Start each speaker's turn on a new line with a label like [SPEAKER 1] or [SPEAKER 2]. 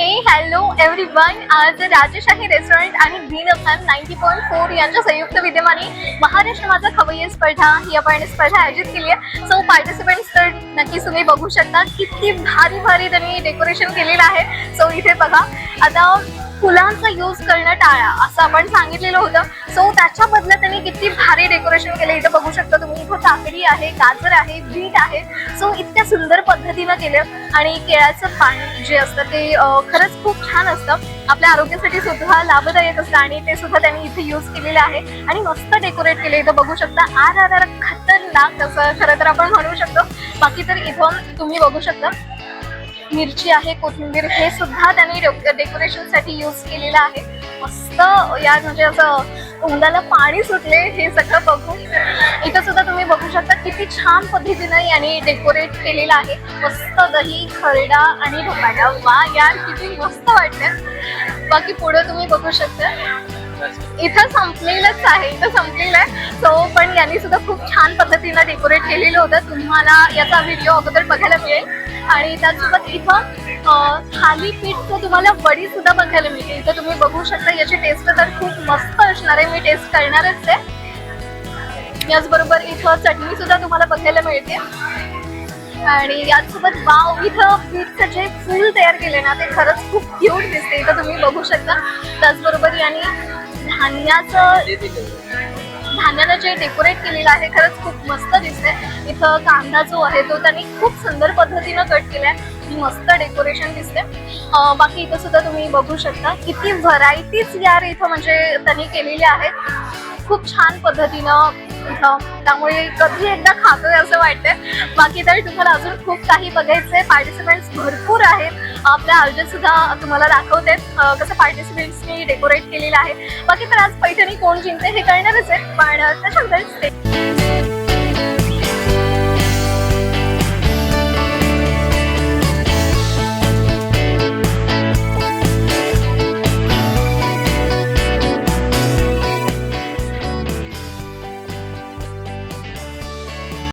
[SPEAKER 1] हे hello every one आज Rajshahi restaurant आणि green F M ninety point four यांच्या संयुक्त विद्यमाने महाराष्ट्र माझा खवय्य स्पर्धा ही आपण स्पर्धा आयोजित केली आहे. सो पार्टिसिपंट्स तर नक्कीच तुम्ही बघू शकता किती भारी भारी त्यांनी डेकोरेशन केलेलं आहे. सो इथे बघा. आता फुलांचा यूज करणं टाळा असं आपण सांगितलेलं होतं. सो त्याच्या बदल्यात त्यांनी किती भारी डेकोरेशन केलं इथं बघू शकता तुम्ही. हो, इथं काकडी आहे गाजर आहे बीट आहे. सो इतक्या सुंदर पद्धतीनं केलं. आणि केळ्याचं पाणी जे असतं ते खरंच खूप छान असतं. आपल्या आरोग्यासाठी सुद्धा लाभदायक असतं आणि ते सुद्धा त्यांनी इथे यूज केलेलं आहे. आणि मस्त डेकोरेट केले इथं. बघू शकता आर आर आर खतरनाक असं खरं तर आपण म्हणू शकतो. बाकी तर इथं तुम्ही बघू शकता. मिरची आहे कोथिंबीर हे सुद्धा त्यांनी डेकोरेशनसाठी यूज केलेलं आहे. मस्त या म्हणजे असं तोंडाला पाणी सुटले हे सगळं बघून. इथं सुद्धा तुम्ही बघू शकता किती छान पद्धतीनं यांनी डेकोरेट केलेलं आहे. मस्त दही खरडा आणि ढोकाडा वा यार किती मस्त वाटलं. बाकी पुढे तुम्ही बघू शकता. इथं संपलेलंच आहे इथं संपलेलं आहे सो पण यांनी सुद्धा खूप छान पद्धतीनं डेकोरेट केलेलं होतं. तुम्हाला याचा व्हिडिओ अगोदर बघायला मिळेल. आणि त्याचसोबत इथं थालीपीठचं तुम्हाला वडी सुद्धा बघायला मिळते. इथं तुम्ही बघू शकता याची टेस्ट तर खूप मस्त असणार आहे. मी टेस्ट करणारच आहे. याचबरोबर इथं चटणी सुद्धा तुम्हाला बघायला मिळते. आणि याचसोबत वाव इथं बीटचं जे फूल तयार केले ना ते खरंच खूप क्यूट दिसते. इथं तुम्ही बघू शकता. त्याचबरोबर यांनी धान्याचं धान्यानं जे डेकोरेट केलेलं आहे खरंच खूप मस्त दिसते इथं कांदा जो आहे तो त्यांनी खूप सुंदर पद्धतीनं कट केलाय. मस्त डेकोरेशन दिसते बाकी इथं सुद्धा तुम्ही बघू शकता किती व्हरायटीज यार इथं म्हणजे त्यांनी केलेल्या आहेत. खूप छान पद्धतीनं त्यामुळे कधी एकदा खातोय असं वाटतंय. बाकी तर तुम्हाला अजून खूप काही बघायचंय. पार्टिसिपेंट्स भरपूर आहेत. आपल्या आयोजन सुद्धा तुम्हाला दाखवते. कसं पार्टिसिपेंट्सनी डेकोरेट केलेलं आहे. बाकी तर आज पैठणी कोण जिंकते हे कळणारच आहे. पण त्याच्यानंतर